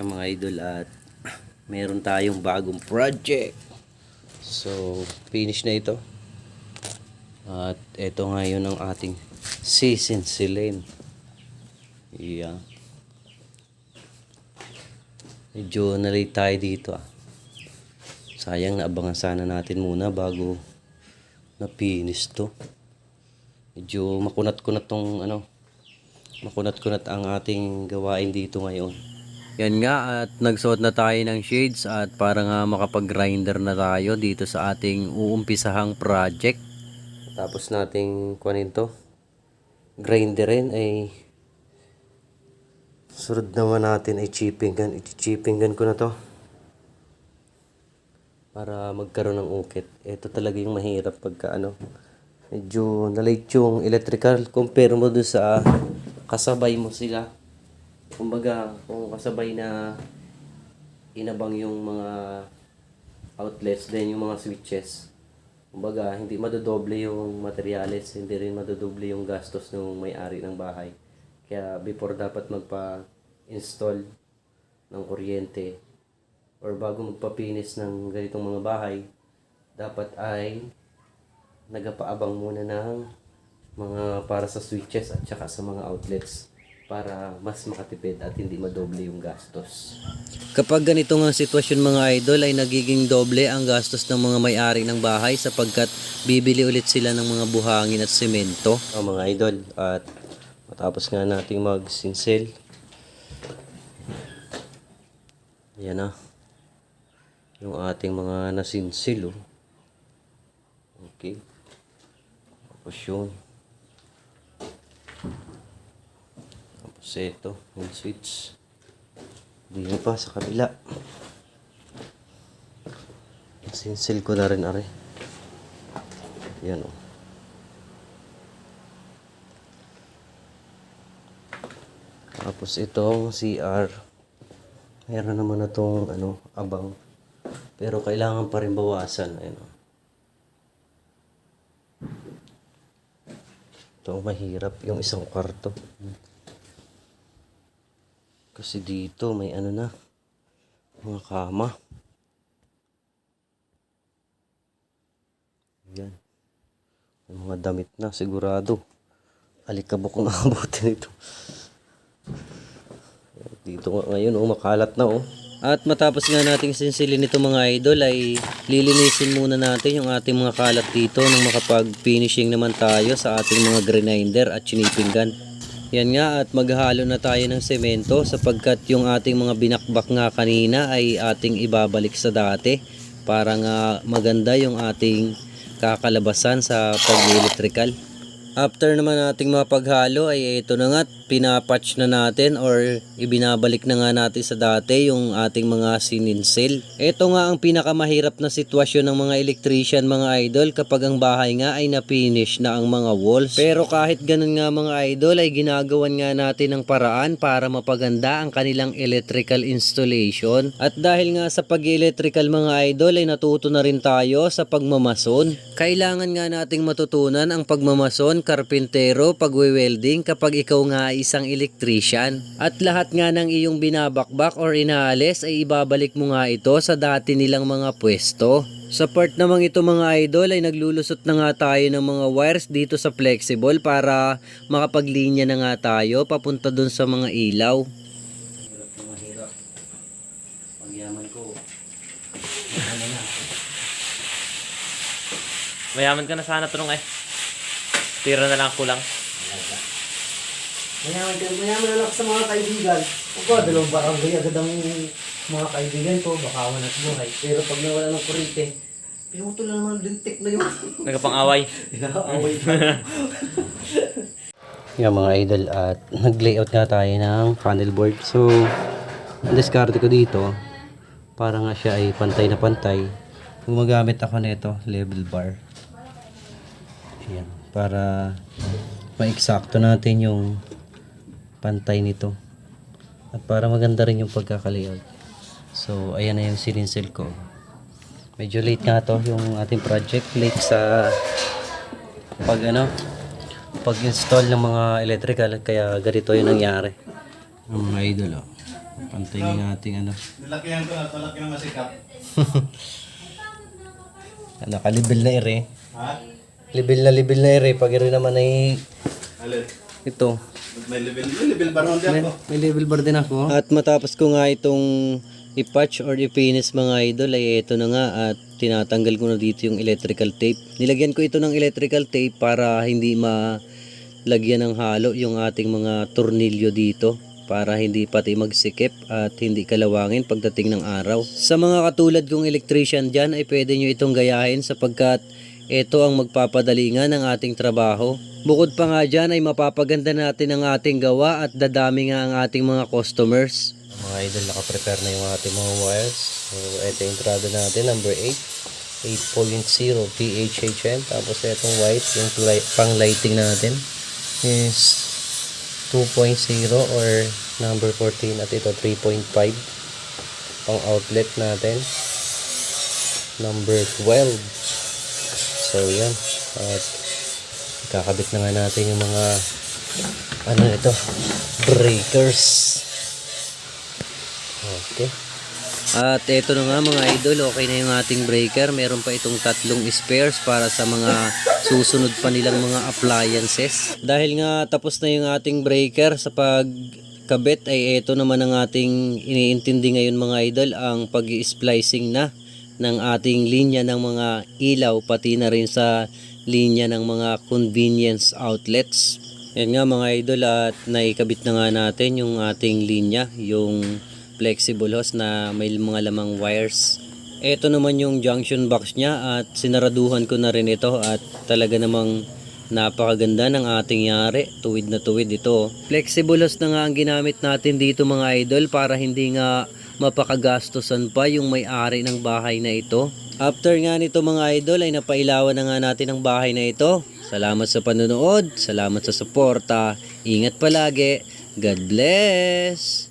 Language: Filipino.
ang mga idol at meron tayong bagong project. So, finish na ito. At ito ngayon ang ating sisinsilin. Yeah. Medyo nalate tayo dito ah. Sayang naabangan sana natin muna bago na-finish to. Medyo makunat-kunat tong ano, makunat-kunat ang ating gawain dito ngayon. Yan nga at nagsuot na tayo ng shades at para nga makapag-grinder na tayo dito sa ating uumpisahang project. Tapos nating kunin to. Grinderin ay sunod naman natin ay chipping. I-chipping ko na to. Para magkaroon ng ukit. Ito talaga yung mahirap pagka ano. Medyo nalate yung electrical. Compare mo dun sa kasabay mo sila. Kumbaga, kung kasabay na inabang yung mga outlets din yung mga switches. Kumbaga, hindi madodoble yung materyales, hindi rin madodoble yung gastos ng may-ari ng bahay. Kaya before dapat magpa-install ng kuryente or bago magpapinis ng ganitong mga bahay, dapat ay nagapaabang muna ng mga para sa switches at saka sa mga outlets para mas makatipid at hindi madoble yung gastos. Kapag ganito nga sitwasyon mga idol ay nagiging doble ang gastos ng mga may-ari ng bahay sapagkat bibili ulit sila ng mga buhangin at semento. Oh, mga idol at matapos nga nating magsinsel. Yan na. Yung ating mga nasinsil oh. Okay. Tapos yun. Ito, yung switch. Dito pa sa kabila. Sinsil ko na rin are. Yan o. Tapos itong CR. Meron naman na tong ano, abang. Pero kailangan pa rin bawasan. Ayun o. Ito ang mahirap, yung isang kwarto. Kasi dito may ano na, mga kama. Yan. May mga damit na, sigurado. Alikabok ang abutin ito. Dito nga ngayon, oh, makalat na oh. At matapos nga nating sinsilin ito mga idol ay lilinisin muna natin yung ating mga kalat dito nang makapag-finishing naman tayo sa ating mga grinder at chiniping gun. Yan nga at maghalo na tayo ng semento sapagkat yung ating mga binakbak nga kanina ay ating ibabalik sa dati para nga maganda yung ating kakalabasan sa pag-electrical. After naman nating mapaghalo ay ito na nga pinapatch na natin or ibinabalik na nga natin sa dati yung ating mga sininsil. Ito nga ang pinakamahirap na sitwasyon ng mga electrician mga idol kapag ang bahay nga ay na-finish na ang mga walls. Pero kahit ganun nga mga idol ay ginagawan nga natin ng paraan para mapaganda ang kanilang electrical installation. At dahil nga sa pag-electrical mga idol ay natuto na rin tayo sa pagmamason. Kailangan nga nating matutunan ang pagmamason, karpintero, pagwe-welding kapag ikaw nga ay isang electrician. At lahat nga ng iyong binabakbak or inaalis ay ibabalik mo nga ito sa dati nilang mga pwesto. Sa part namang ito mga idol ay naglulusot na nga tayo ng mga wires dito sa flexible para makapaglinya na nga tayo papunta dun sa mga ilaw. Hirap ko. Mayaman ka na sana tulong eh. Tira na lang kulang. Mayaman ka, mayaman na lang sa mga kaibigan. Ako, dalawang barangay agad ang mga kaibigan ko, baka at buhay. Pero pag nawala ng kurite, pinuto lang naman lintik na yun. Nagkapang-away. Inaaway pa. Yung mga idol at nag-layout nga tayo ng panel board. So, ang diskarte ko dito, para nga siya ay pantay na pantay. Gumagamit ako nito, level bar. Para ma-eksakto natin yung pantay nito. At para maganda rin yung pagkakalayout. So, ayan na yung sininsel ko. Medyo late nga to yung ating project. Late sa pag ano, pag-install ng mga electrical kaya ganito yung nangyari. Ang mga idol oh. Pantay ng ating ano. Nilakihan ko na, palaki na masikap. Nakalibil na ere. Ha? Libil na libil na ere. Pag ere naman ay Alin? ito. May level, may level ba ron May, dyan ko? may level bar din ako. At matapos ko nga itong ipatch or ipinis mga idol ay ito na nga at tinatanggal ko na dito yung electrical tape. Nilagyan ko ito ng electrical tape para hindi malagyan ng halo yung ating mga tornilyo dito para hindi pati magsikip at hindi kalawangin pagdating ng araw. Sa mga katulad kong electrician dyan ay pwede nyo itong gayahin sapagkat ito ang magpapadali nga ng ating trabaho. Bukod pa nga dyan ay mapapaganda natin ang ating gawa at dadami nga ang ating mga customers. Mga idol, nakaprepare na yung ating mga wires. So, ito yung entrada natin, number 8. 8.0 PHHM. Tapos itong white, yung pang lighting natin is 2.0 or number 14 at ito 3.5 pang outlet natin number 12 so yan at kakabit na nga natin yung mga ano ito breakers okay at ito na nga mga idol, okay na yung ating breaker. Meron pa itong tatlong spares para sa mga susunod pa nilang mga appliances. Dahil nga tapos na yung ating breaker sa pagkabit ay ito naman ang ating iniintindi ngayon mga idol, ang pag splicing na ng ating linya ng mga ilaw pati na rin sa linya ng mga convenience outlets. Yan nga mga idol at naikabit na nga natin yung ating linya, yung flexible hose na may mga lamang wires. Ito naman yung junction box niya at sinaraduhan ko na rin ito at talaga namang napakaganda ng ating yari. Tuwid na tuwid ito. Flexible hose na nga ang ginamit natin dito mga idol para hindi nga mapakagastosan pa yung may-ari ng bahay na ito. After nga nito mga idol ay napailawan na nga natin ang bahay na ito. Salamat sa panonood, salamat sa suporta. Ingat palagi. God bless!